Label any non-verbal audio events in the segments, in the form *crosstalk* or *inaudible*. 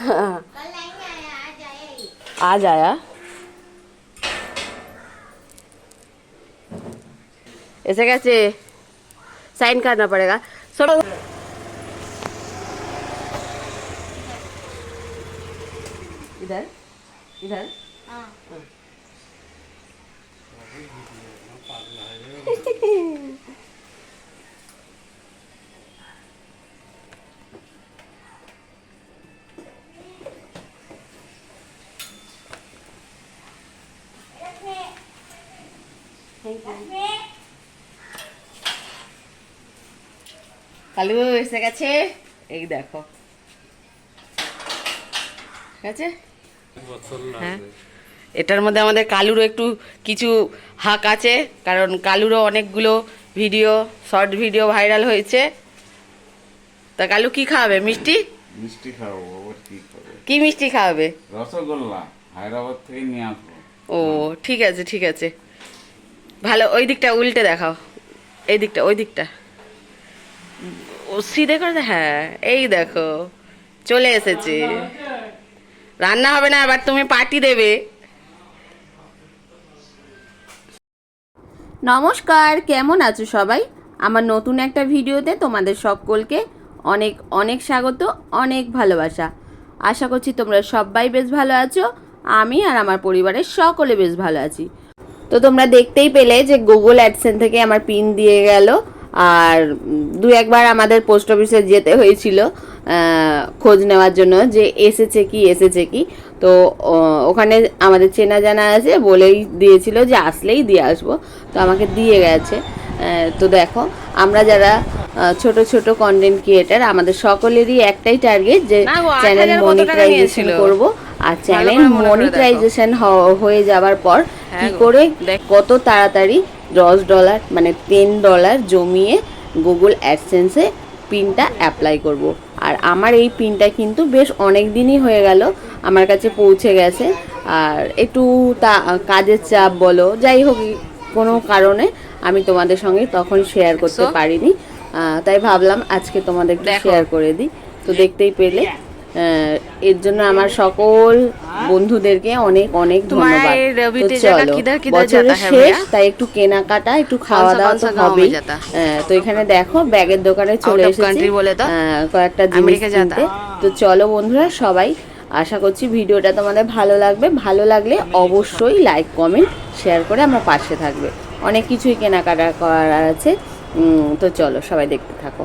ही आज आया ऐसे कैसे साइन करना पड़ेगा? छोड़ो इधर इधर। हाँ। *laughs* কালু এসে গেছে? এই দেখো। আছে? হ্যাঁ। এটার মধ্যে আমাদের কালুরও একটু কিছু হাক আছে কারণ কালুরও অনেকগুলো ভিডিও শর্ট ভিডিও ভাইরাল হয়েছে। তা কালু কি খাওয়াবে মিষ্টি? মিষ্টি খাব কি কি মিষ্টি খাওয়াবে? রসগোল্লা হায়দ্রাবাদ থেকে নিয়ে আসব। ও ঠিক আছে ঠিক আছে। ভালো ওই দিকটা উল্টে দেখাও। এই দিকটা ওই দিকটা। ও সিধে করে দে- হ্যাঁ এই দেখো, চলে এসেছে। রান্না হবে না, এবার তুমি পার্টি দেবে। নমস্কার, কেমন আছো সবাই? আমার নতুন একটা ভিডিওতে তোমাদের সকলকে অনেক অনেক স্বাগত, অনেক ভালোবাসা। আশা করছি তোমরা সবাই বেশ ভালো আছো, আমি আর আমার পরিবারের সকলে বেশ ভালো আছি। তো তোমরা দেখতেই পেলে যে গুগল অ্যাডসেন থেকে আমার পিন দিয়ে গেল। আর দু একবার আমাদের পোস্ট অফিসে যেতে হয়েছিল খোঁজ নেওয়ার জন্য যে এসেছে কি এসেছে কি। তো ওখানে আমাদের চেনা জানা আছে বলেই দিয়েছিল যে আসলেই দিয়ে আসব। তো আমাকে দিয়ে গেছে। তো দেখো আমরা যারা ছোট ছোট কন্টেন্ট ক্রিয়েটার আমাদের সকলেরই একটাই টার্গেট যে চ্যানেল মনিটাইজেশন করব। আর চ্যানেল মনে মনিটাইজেশন হয়ে যাওয়ার পর কি হ্যাঁ করে কত তাড়াতাড়ি দশ ডলার মানে টেন ডলার জমিয়ে গুগল অ্যাডসেন্সে পিনটা অ্যাপ্লাই করব। আর আমার এই পিনটা কিন্তু বেশ অনেক দিনই হয়ে গেল আমার কাছে পৌঁছে গেছে। আর একটু তা কাজের চাপ বলো যাই হোক কোনো কারণে আমি তোমাদের সঙ্গে তখন শেয়ার করতে পারিনি। তাই ভাবলাম আজকে তোমাদের। শেয়ার করে দিই। তো দেখতেই পেলে। এর জন্য আমার সকল বন্ধুদেরকে অনেক অনেক ধন্যবাদ। শেষ তাই একটু কেনাকাটা একটু খাওয়া দাওয়া তো হ্যাঁ, তো এখানে দেখো ব্যাগের দোকানে চলে এসেছি। হ্যাঁ, কয়েকটা জিনিস কিনতে। তো চলো বন্ধুরা সবাই আশা করছি ভিডিওটা তোমাদের ভালো লাগবে। ভালো লাগলে অবশ্যই লাইক কমেন্ট শেয়ার করে আমার পাশে থাকবে। অনেক কিছুই কেনাকাটা করার আছে। তো চলো সবাই দেখতে থাকো।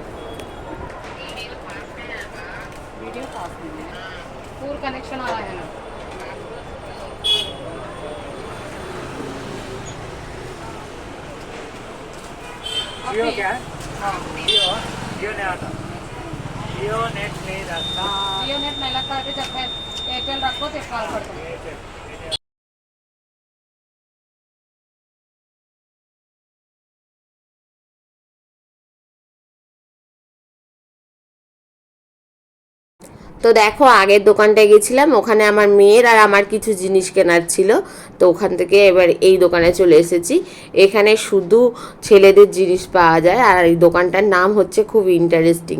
जियो क्या है जियो जियो नहीं आता जियो नेट नहीं रहता जियो नेट नहीं लगता है जब एयरटेल रखो तो कॉल करते তো দেখো, আগের দোকানটায় গেছিলাম, ওখানে আমার মেয়ের আর আমার কিছু জিনিস কেনার ছিল। তো ওখান থেকে এবার এই দোকানে চলে এসেছি। এখানে শুধু ছেলেদের জিনিস পাওয়া যায়, আর এই দোকানটার নাম হচ্ছে খুব ইন্টারেস্টিং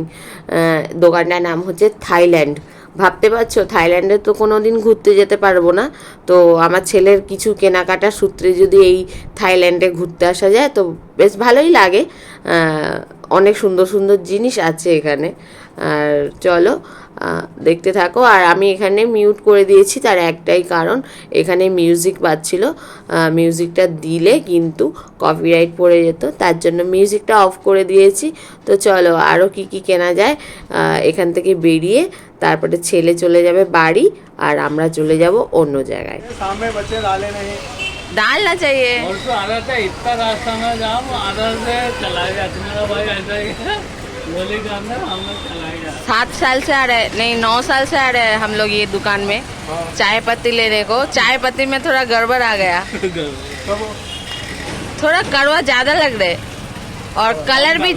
দোকানটার নাম হচ্ছে থাইল্যান্ড। ভাবতে পারছ, থাইল্যান্ডে তো কোনো দিন ঘুরতে যেতে পারব না। তো আমার ছেলের কিছু কেনাকাটার সূত্রে যদি এই থাইল্যান্ডে ঘুরতে আসা যায়, তো বেশ ভালোই লাগে। অনেক সুন্দর সুন্দর জিনিস আছে এখানে। আর চলো দেখতে থাকো আর আমি এখানে মিউট করে দিয়েছি তার একটাই কারণ এখানে মিউজিক বাজছিল মিউজিকটা দিলে কিন্তু কপিরাইট পড়ে যেত তার জন্য মিউজিকটা অফ করে দিয়েছি তো চলো আরও কি কি কেনা যায় আহ, এখান থেকে বেরিয়ে তারপরে ছেলে চলে যাবে বাড়ি আর আমরা চলে যাব অন্য জায়গায় सामने बच्चे डाले नहीं डालना चाहिए और तो आदत है इतना रास्ता में जाओ आदत से चलाए जाते मेरा भाई ऐसा ही है गोली का अंदर हम लोग चलाए जाते सात साल से आ रहे नहीं नौ साल से आ रहे हैं हम लोग ये दुकान में चाय पत्ती लेने को चाय पत्ती में थोड़ा गड़बड़ आ गया *laughs* थोड़ा कड़वा ज्यादा लग रहे और कलर भी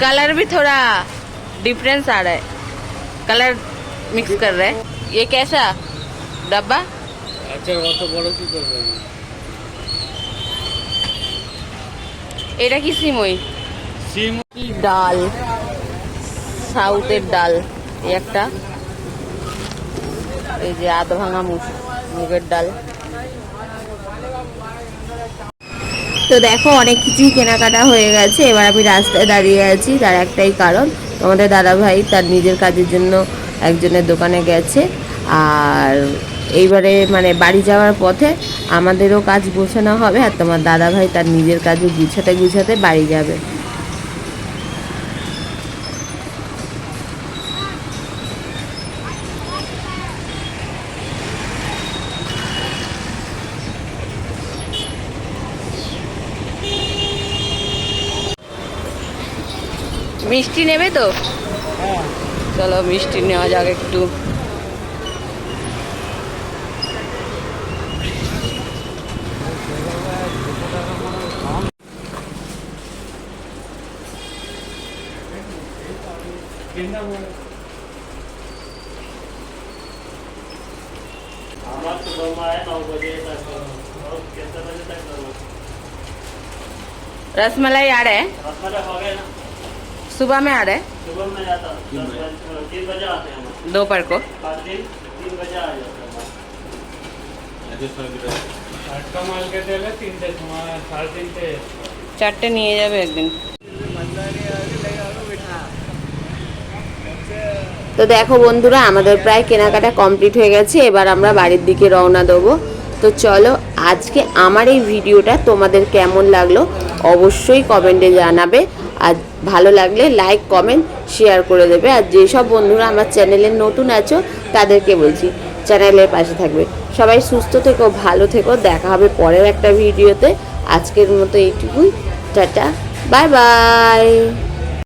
कलर भी थोड़ा डिफरेंस आ रहा है कलर मिक्स कर रहे हैं ये कैसा डब्बा अच्छा वो तो बड़ो की कर रही है এটা কি সিমই सिम কি ডাল সাউথের ডাল, এই একটা। এই যে আধ ভাঙা মুগ মুগের ডাল। তো দেখো, অনেক কিছুই কেনাকাটা হয়ে গেছে। এবার আমি রাস্তায় দাঁড়িয়ে আছি, তার একটাই কারণ, তোমাদের দাদা ভাই তার নিজের কাজের জন্য একজনের দোকানে গেছে। আর এইবারে মানে বাড়ি যাওয়ার পথে আমাদেরও কাজ গোছানো হবে, আর তোমার দাদা ভাই তার নিজের কাজও গুছাতে গুছাতে বাড়ি যাবে। মিষ্টি নেবে তো চলো মিষ্টি নেওয়া যাক একটু हमारा सुबह में आए नौ बजे तक और कितने बजे तक करो रसमलाई आ रहा है रसमलाई हो गए ना सुबह में आ रहा है सुबह में जाता दस बजे तीन बजे आते हैं हम दोपहर को पाँच दिन तीन बजे आ जाते हैं আটটা মালকে দিলে তিনটে সময় সাড়ে তিনটে চারটে নিয়ে যাবে একদিন তো দেখো বন্ধুরা আমাদের প্রায় কেনাকাটা কমপ্লিট হয়ে গেছে এবার আমরা বাড়ির দিকে রওনা দেবো তো চলো আজকে আমার এই ভিডিওটা তোমাদের কেমন লাগলো অবশ্যই কমেন্টে জানাবে আর ভালো লাগলে লাইক কমেন্ট শেয়ার করে দেবে। আর যেসব বন্ধুরা আমার চ্যানেলে নতুন আছো, তাদেরকে বলছি চ্যানেলের পাশে থাকবে। সবাই সুস্থ থেকো, ভালো থেকো। দেখা হবে পরের একটা ভিডিওতে আজকের মতো এইটুকুই। Tata bye bye